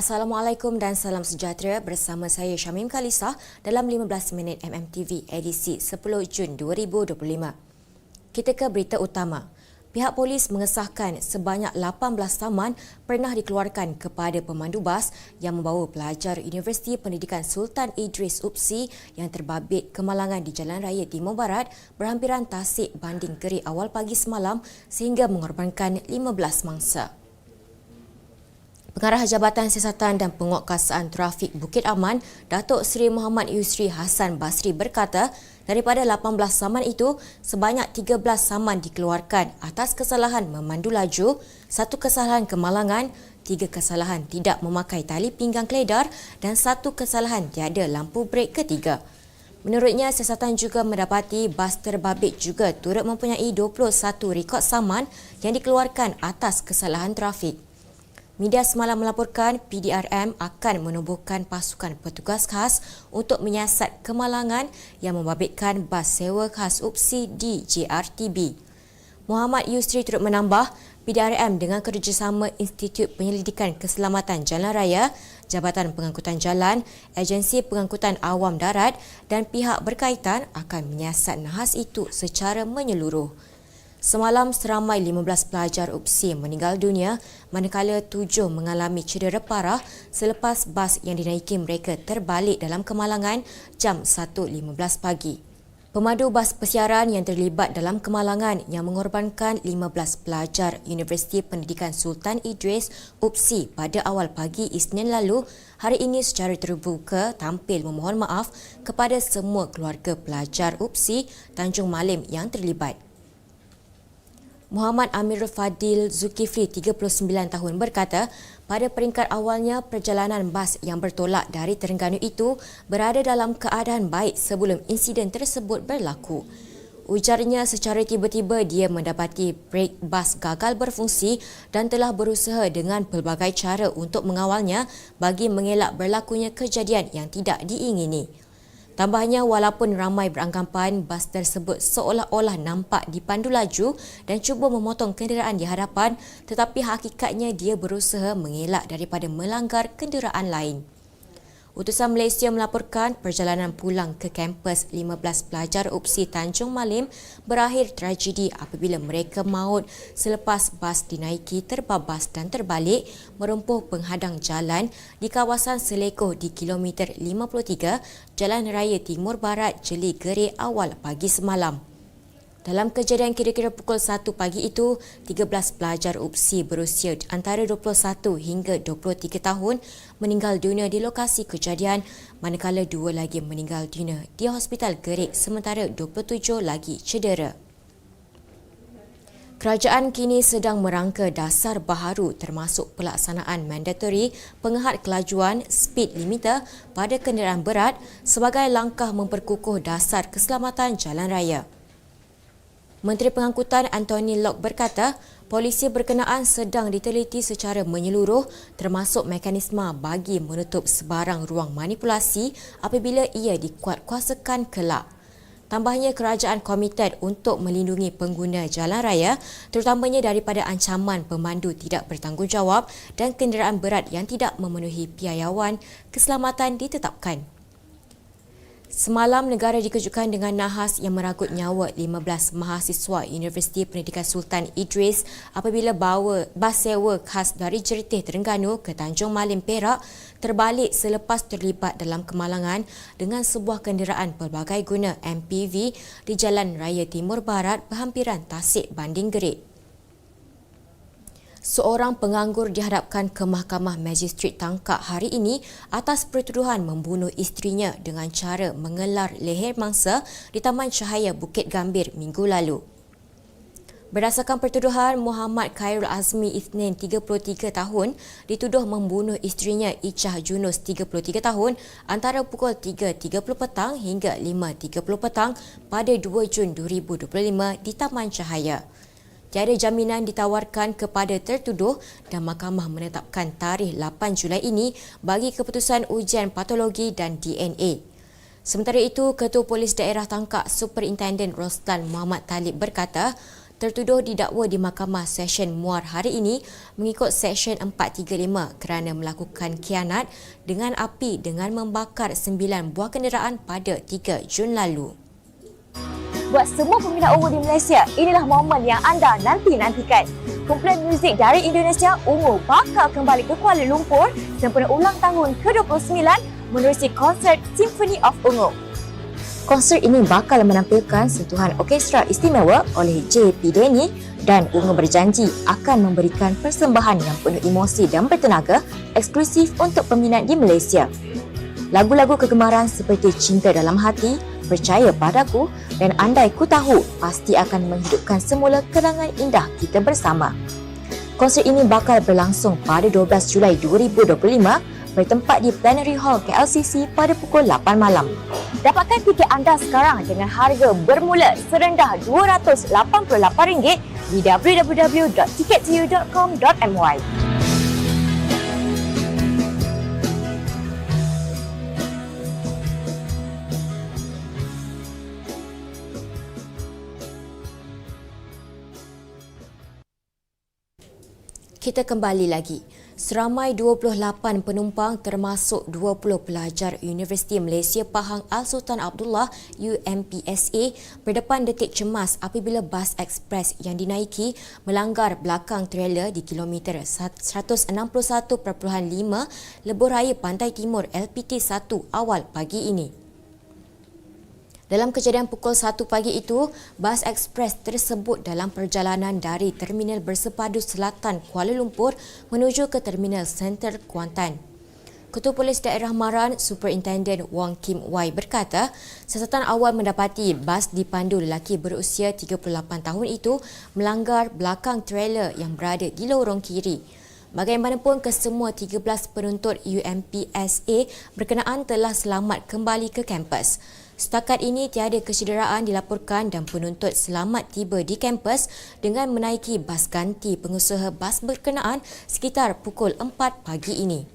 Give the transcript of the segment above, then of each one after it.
Assalamualaikum dan salam sejahtera bersama saya Syamim Kalisa dalam 15 minit MMTV edisi 10 Jun 2025. Kita ke berita utama. Pihak polis mengesahkan sebanyak 18 saman pernah dikeluarkan kepada pemandu bas yang membawa pelajar Universiti Pendidikan Sultan Idris UPSI yang terbabit kemalangan di Jalan Raya Timur Barat berhampiran tasik banding keri awal pagi semalam sehingga mengorbankan 15 mangsa. Pengarah Jabatan Siasatan dan Penguatkuasaan Trafik Bukit Aman, Datuk Seri Muhammad Yusri Hassan Basri berkata, daripada 18 saman itu, sebanyak 13 saman dikeluarkan atas kesalahan memandu laju, satu kesalahan kemalangan, tiga kesalahan tidak memakai tali pinggang keledar dan satu kesalahan tiada lampu brek ketiga. Menurutnya, siasatan juga mendapati bas terbabit juga turut mempunyai 21 rekod saman yang dikeluarkan atas kesalahan trafik. Media semalam melaporkan PDRM akan menubuhkan pasukan petugas khas untuk menyiasat kemalangan yang membabitkan bas sewa khas UPSI di JRTB. Muhammad Yusri turut menambah, PDRM dengan kerjasama Institut Penyelidikan Keselamatan Jalan Raya, Jabatan Pengangkutan Jalan, Agensi Pengangkutan Awam Darat dan pihak berkaitan akan menyiasat nahas itu secara menyeluruh. Semalam seramai 15 pelajar UPSI meninggal dunia manakala tujuh mengalami cedera parah selepas bas yang dinaiki mereka terbalik dalam kemalangan jam 1.15 pagi. Pemandu bas pesiaran yang terlibat dalam kemalangan yang mengorbankan 15 pelajar Universiti Pendidikan Sultan Idris UPSI pada awal pagi Isnin lalu hari ini secara terbuka tampil memohon maaf kepada semua keluarga pelajar UPSI Tanjung Malim yang terlibat. Muhammad Amirul Fadil Zulkifli 39 tahun berkata pada peringkat awalnya perjalanan bas yang bertolak dari Terengganu itu berada dalam keadaan baik sebelum insiden tersebut berlaku. Ujarnya secara tiba-tiba dia mendapati brek bas gagal berfungsi dan telah berusaha dengan pelbagai cara untuk mengawalnya bagi mengelak berlakunya kejadian yang tidak diingini. Tambahnya, walaupun ramai beranggapan bas tersebut seolah-olah nampak dipandu laju dan cuba memotong kenderaan di hadapan, tetapi hakikatnya dia berusaha mengelak daripada melanggar kenderaan lain. Utusan Malaysia melaporkan perjalanan pulang ke kampus 15 pelajar UPSI Tanjung Malim berakhir tragedi apabila mereka maut selepas bas dinaiki terbabas dan terbalik merempuh penghadang jalan di kawasan Selekoh di kilometer 53 Jalan Raya Timur Barat Jeli Geri awal pagi semalam. Dalam kejadian kira-kira pukul 1 pagi itu, 13 pelajar UPSI berusia antara 21 hingga 23 tahun meninggal dunia di lokasi kejadian manakala dua lagi meninggal dunia di Hospital Gerik sementara 27 lagi cedera. Kerajaan kini sedang merangka dasar baharu termasuk pelaksanaan mandatory pengehat kelajuan speed limiter pada kenderaan berat sebagai langkah memperkukuh dasar keselamatan jalan raya. Menteri Pengangkutan Anthony Locke berkata, polisi berkenaan sedang diteliti secara menyeluruh termasuk mekanisme bagi menutup sebarang ruang manipulasi apabila ia dikuatkuasakan kelak. Tambahnya kerajaan komited untuk melindungi pengguna jalan raya terutamanya daripada ancaman pemandu tidak bertanggungjawab dan kenderaan berat yang tidak memenuhi piayawan keselamatan ditetapkan. Semalam negara dikejutkan dengan nahas yang meragut nyawa 15 mahasiswa Universiti Pendidikan Sultan Idris apabila bawa bas sewa khas dari Jeritih Terengganu ke Tanjung Malim Perak terbalik selepas terlibat dalam kemalangan dengan sebuah kenderaan pelbagai guna MPV di Jalan Raya Timur Barat berhampiran Tasik Banding Gerik seorang penganggur dihadapkan ke Mahkamah Magistrat Tangkak hari ini atas pertuduhan membunuh isterinya dengan cara mengelar leher mangsa di Taman Cahaya Bukit Gambir minggu lalu. Berdasarkan pertuduhan, Muhammad Khairul Azmi Isnin 33 tahun dituduh membunuh isterinya Ichah Junus 33 tahun antara pukul 3.30 petang hingga 5.30 petang pada 2 Jun 2025 di Taman Cahaya. Tiada jaminan ditawarkan kepada tertuduh dan mahkamah menetapkan tarikh 8 Julai ini bagi keputusan ujian patologi dan DNA. Sementara itu, Ketua Polis Daerah Tangkak Superintendent Roslan Muhammad Talib berkata, tertuduh didakwa di Mahkamah Session Muar hari ini mengikut Seksyen 435 kerana melakukan kianat dengan api dengan membakar 9 buah kenderaan pada 3 Jun lalu. Buat semua peminat Ungu di Malaysia, inilah momen yang anda nanti-nantikan. Kumpulan muzik dari Indonesia, Ungu bakal kembali ke Kuala Lumpur sempena ulang tahun ke-29 menerusi konsert Symphony of Ungu. Konsert ini bakal menampilkan sentuhan orkestra istimewa oleh J.P. Denny dan Ungu berjanji akan memberikan persembahan yang penuh emosi dan bertenaga eksklusif untuk peminat di Malaysia. Lagu-lagu kegemaran seperti Cinta Dalam Hati, Percaya Padaku dan Andai Ku Tahu pasti akan menghidupkan semula kenangan indah kita bersama. Konsert ini bakal berlangsung pada 12 Julai 2025 bertempat di Plenary Hall KLCC pada pukul 8 malam. Dapatkan tiket anda sekarang dengan harga bermula serendah RM288 di www.tickettoyou.com.my. Kita kembali lagi. Seramai 28 penumpang termasuk 20 pelajar Universiti Malaysia Pahang Al-Sultan Abdullah UMPSA berdepan detik cemas apabila bas ekspres yang dinaiki melanggar belakang trailer di kilometer 161.5 Lebuh Pantai Timur LPT 1 awal pagi ini. Dalam kejadian pukul 1 pagi itu, bas ekspres tersebut dalam perjalanan dari Terminal Bersepadu Selatan Kuala Lumpur menuju ke Terminal Center Kuantan. Ketua Polis Daerah Maran, Superintendent Wong Kim Wai berkata, siasatan awal mendapati bas dipandu lelaki berusia 38 tahun itu melanggar belakang trailer yang berada di lorong kiri. Bagaimanapun kesemua 13 penuntut UMPSA berkenaan telah selamat kembali ke kampus. Setakat ini tiada kecederaan dilaporkan dan penuntut selamat tiba di kampus dengan menaiki bas ganti pengusaha bas berkenaan sekitar pukul 4 pagi ini.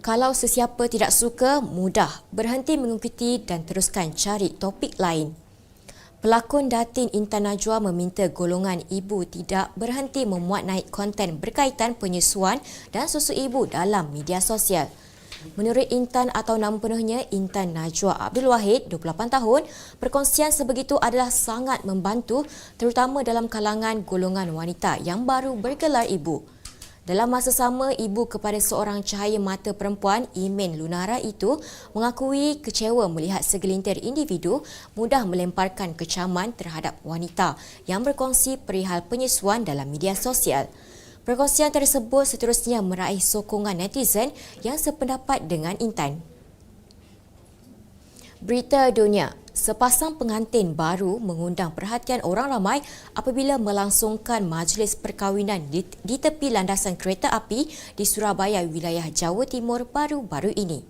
Kalau sesiapa tidak suka, mudah berhenti mengikuti dan teruskan cari topik lain. Pelakon Datin Intan Najwa meminta golongan ibu tidak berhenti memuat naik konten berkaitan penyusuan dan susu ibu dalam media sosial. Menurut Intan atau nama penuhnya Intan Najwa Abdul Wahid, 28 tahun, perkongsian sebegitu adalah sangat membantu terutama dalam kalangan golongan wanita yang baru bergelar ibu. Dalam masa sama, ibu kepada seorang cahaya mata perempuan, Imen Lunara itu mengakui kecewa melihat segelintir individu mudah melemparkan kecaman terhadap wanita yang berkongsi perihal penyesuan dalam media sosial. Perkongsian tersebut seterusnya meraih sokongan netizen yang sependapat dengan Intan. Berita dunia, sepasang pengantin baru mengundang perhatian orang ramai apabila melangsungkan majlis perkahwinan di, di tepi landasan kereta api di Surabaya, wilayah Jawa Timur baru-baru ini.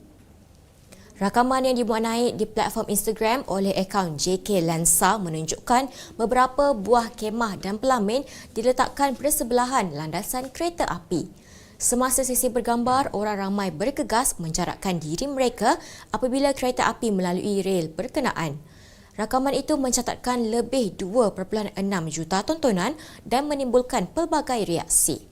Rakaman yang dimuat naik di platform Instagram oleh akaun JK Lensa menunjukkan beberapa buah kemah dan pelamin diletakkan bersebelahan landasan kereta api. Semasa sesi bergambar, orang ramai bergegas menjarakkan diri mereka apabila kereta api melalui rel berkenaan. Rakaman itu mencatatkan lebih 2.6 juta tontonan dan menimbulkan pelbagai reaksi.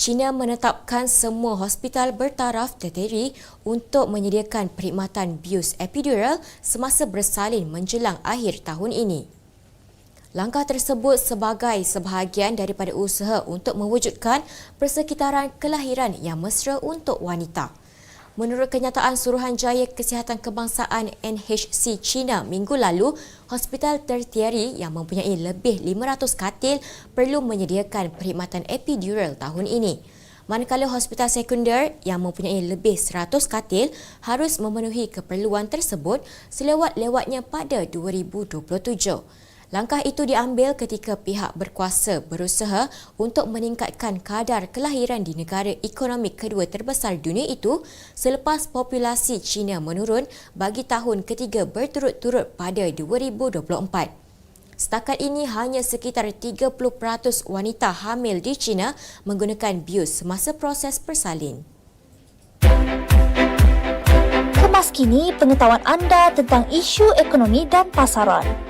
China menetapkan semua hospital bertaraf terteri untuk menyediakan perkhidmatan bius epidural semasa bersalin menjelang akhir tahun ini. Langkah tersebut sebagai sebahagian daripada usaha untuk mewujudkan persekitaran kelahiran yang mesra untuk wanita. Menurut kenyataan Suruhanjaya Kesihatan Kebangsaan NHC China minggu lalu, hospital tertiary yang mempunyai lebih 500 katil perlu menyediakan perkhidmatan epidural tahun ini. Manakala hospital sekunder yang mempunyai lebih 100 katil harus memenuhi keperluan tersebut selewat-lewatnya pada 2027. Langkah itu diambil ketika pihak berkuasa berusaha untuk meningkatkan kadar kelahiran di negara ekonomi kedua terbesar dunia itu selepas populasi China menurun bagi tahun ketiga berturut-turut pada 2024. Setakat ini hanya sekitar 30% wanita hamil di China menggunakan bius semasa proses persalin Kemas kini pengetahuan anda tentang isu ekonomi dan pasaran.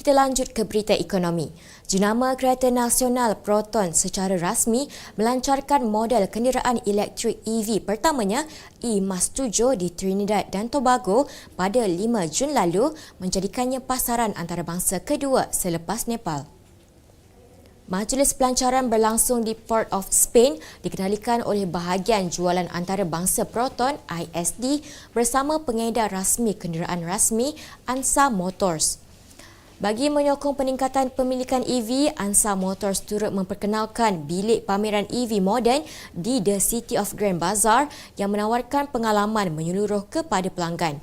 Kita lanjut ke berita ekonomi. Jenama Kereta Nasional Proton secara rasmi melancarkan model kenderaan elektrik EV pertamanya eMAS 7 di Trinidad dan Tobago pada 5 Jun lalu menjadikannya pasaran antarabangsa kedua selepas Nepal. Majlis pelancaran berlangsung di Port of Spain dikendalikan oleh bahagian jualan antarabangsa Proton ISD bersama pengedar rasmi kenderaan rasmi ANSA Motors. Bagi menyokong peningkatan pemilikan EV, Ansa Motors turut memperkenalkan bilik pameran EV moden di The City of Grand Bazaar yang menawarkan pengalaman menyeluruh kepada pelanggan.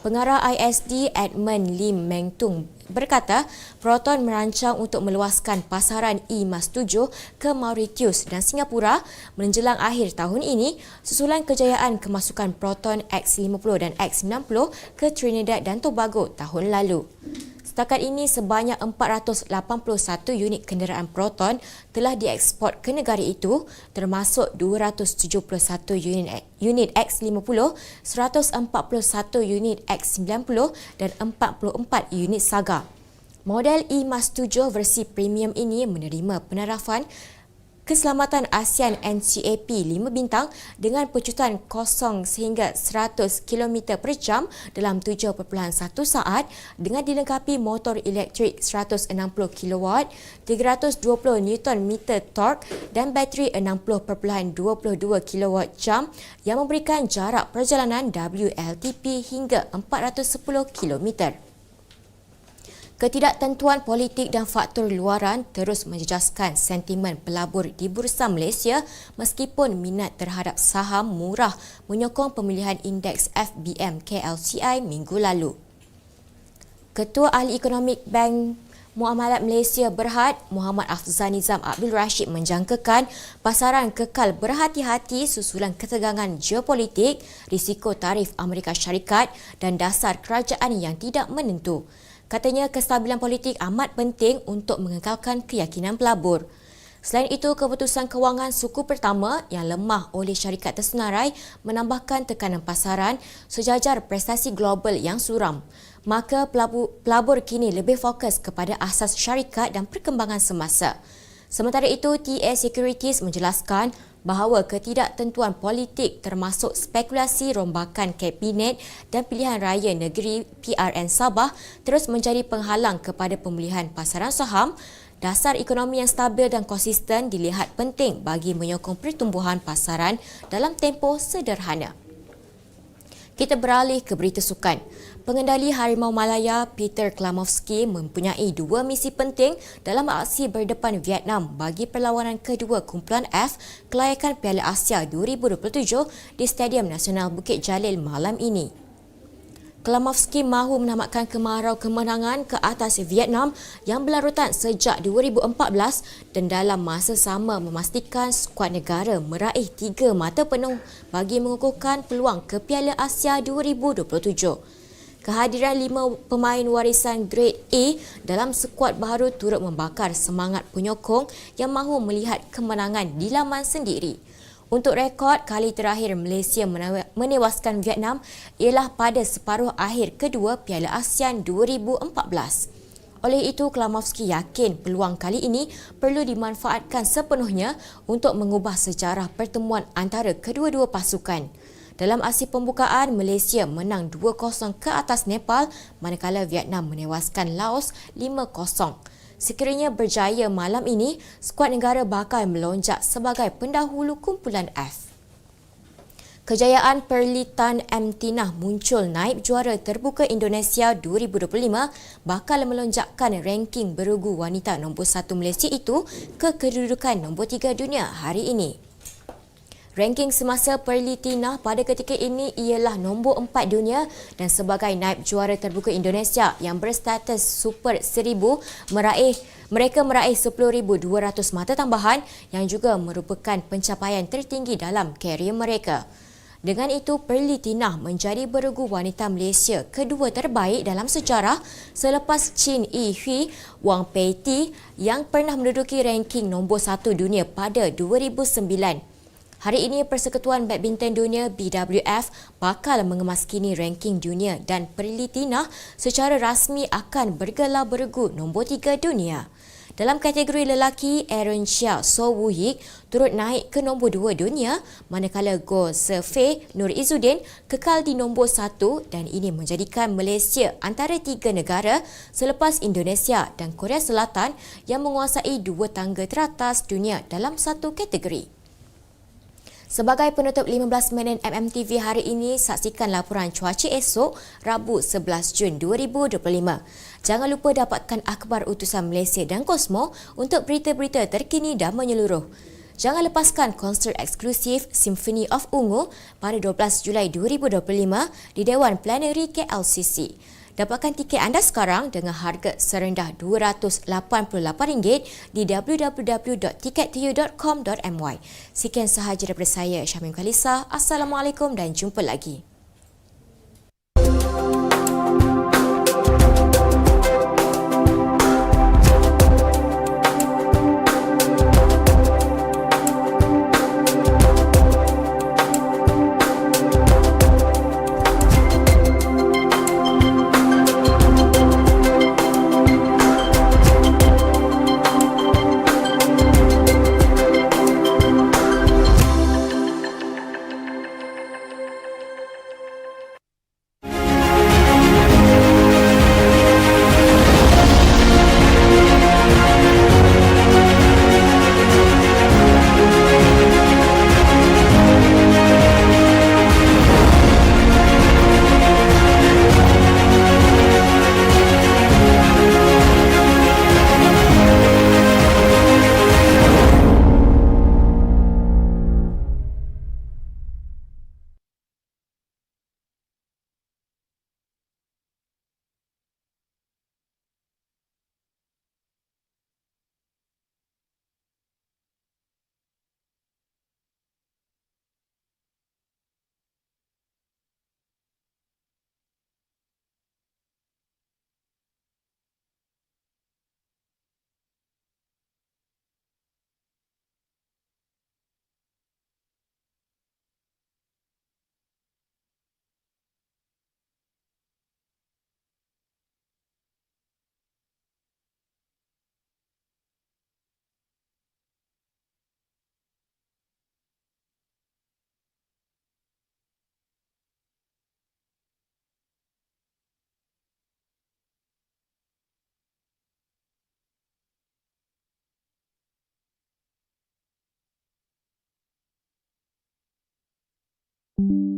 Pengarah ISD Edmund Lim Meng Tung berkata, Proton merancang untuk meluaskan pasaran eMAS 7 ke Mauritius dan Singapura menjelang akhir tahun ini susulan kejayaan kemasukan Proton X50 dan X90 ke Trinidad dan Tobago tahun lalu. Setakat ini sebanyak 481 unit kenderaan Proton telah dieksport ke negara itu termasuk 271 unit unit X50, 141 unit X90 dan 44 unit Saga. Model eMAS 7 versi premium ini menerima penarafan Keselamatan ASEAN NCAP 5 bintang dengan pecutan kosong sehingga 100 km per jam dalam 7.1 saat dengan dilengkapi motor elektrik 160 kW, 320 Nm torque dan bateri 60.22 kWh yang memberikan jarak perjalanan WLTP hingga 410 km. Ketidaktentuan politik dan faktor luaran terus menjejaskan sentimen pelabur di Bursa Malaysia meskipun minat terhadap saham murah menyokong pemilihan indeks FBM KLCI minggu lalu. Ketua Ahli Ekonomik Bank Muamalat Malaysia Berhad Muhammad Afzal Nizam Abdul Rashid menjangkakan pasaran kekal berhati-hati susulan ketegangan geopolitik, risiko tarif Amerika Syarikat dan dasar kerajaan yang tidak menentu. Katanya kestabilan politik amat penting untuk mengekalkan keyakinan pelabur. Selain itu, keputusan kewangan suku pertama yang lemah oleh syarikat tersenarai menambahkan tekanan pasaran sejajar prestasi global yang suram. Maka pelabur, pelabur kini lebih fokus kepada asas syarikat dan perkembangan semasa. Sementara itu, TA Securities menjelaskan bahawa ketidaktentuan politik termasuk spekulasi rombakan kabinet dan pilihan raya negeri PRN Sabah terus menjadi penghalang kepada pemulihan pasaran saham Dasar ekonomi yang stabil dan konsisten dilihat penting bagi menyokong pertumbuhan pasaran dalam tempoh sederhana. Kita beralih ke berita sukan. Pengendali Harimau Malaya Peter Klamovski mempunyai dua misi penting dalam aksi berdepan Vietnam bagi perlawanan kedua kumpulan F kelayakan Piala Asia 2027 di Stadium Nasional Bukit Jalil malam ini. Klamovski mahu menamatkan kemarau kemenangan ke atas Vietnam yang berlarutan sejak 2014 dan dalam masa sama memastikan skuad negara meraih tiga mata penuh bagi mengukuhkan peluang ke Piala Asia 2027 kehadiran lima pemain warisan Grade A dalam skuad baru turut membakar semangat penyokong yang mahu melihat kemenangan di laman sendiri. Untuk rekod, kali terakhir Malaysia menewaskan Vietnam ialah pada separuh akhir kedua Piala ASEAN 2014. Oleh itu, Klamovski yakin peluang kali ini perlu dimanfaatkan sepenuhnya untuk mengubah sejarah pertemuan antara kedua-dua pasukan. Dalam aksi pembukaan, Malaysia menang 2-0 ke atas Nepal manakala Vietnam menewaskan Laos 5-0. Sekiranya berjaya malam ini, skuad negara bakal melonjak sebagai pendahulu kumpulan F. Kejayaan Perlitan M. Tinah muncul naib juara terbuka Indonesia 2025 bakal melonjakkan ranking berugu wanita nombor satu Malaysia itu ke kedudukan nombor tiga dunia hari ini. Ranking semasa Perlitina pada ketika ini ialah nombor 4 dunia dan sebagai naib juara terbuka Indonesia yang berstatus Super 1000 meraih mereka meraih 10,200 mata tambahan yang juga merupakan pencapaian tertinggi dalam karier mereka. Dengan itu, Perlitina menjadi beregu wanita Malaysia kedua terbaik dalam sejarah selepas Chin Yi Hui Wang Pei Ti yang pernah menduduki ranking nombor 1 dunia pada 2009. Hari ini Persekutuan Badminton Dunia BWF bakal mengemaskini ranking dunia dan Perlitina secara rasmi akan bergelar beregu nombor 3 dunia. Dalam kategori lelaki, Aaron Chia So Woo Yik turut naik ke nombor 2 dunia manakala Go Se Fei Nur Izzuddin kekal di nombor 1 dan ini menjadikan Malaysia antara tiga negara selepas Indonesia dan Korea Selatan yang menguasai dua tangga teratas dunia dalam satu kategori. Sebagai penutup 15 minit MMTV hari ini, saksikan laporan cuaca esok Rabu 11 Jun 2025. Jangan lupa dapatkan akhbar utusan Malaysia dan Kosmo untuk berita-berita terkini dan menyeluruh. Jangan lepaskan konsert eksklusif Symphony of Ungu pada 12 Julai 2025 di Dewan Plenary KLCC. Dapatkan tiket anda sekarang dengan harga serendah RM288 di www.tikettoyou.com.my. Sekian sahaja daripada saya, Syamim Khalisa. Assalamualaikum dan jumpa lagi. Thank you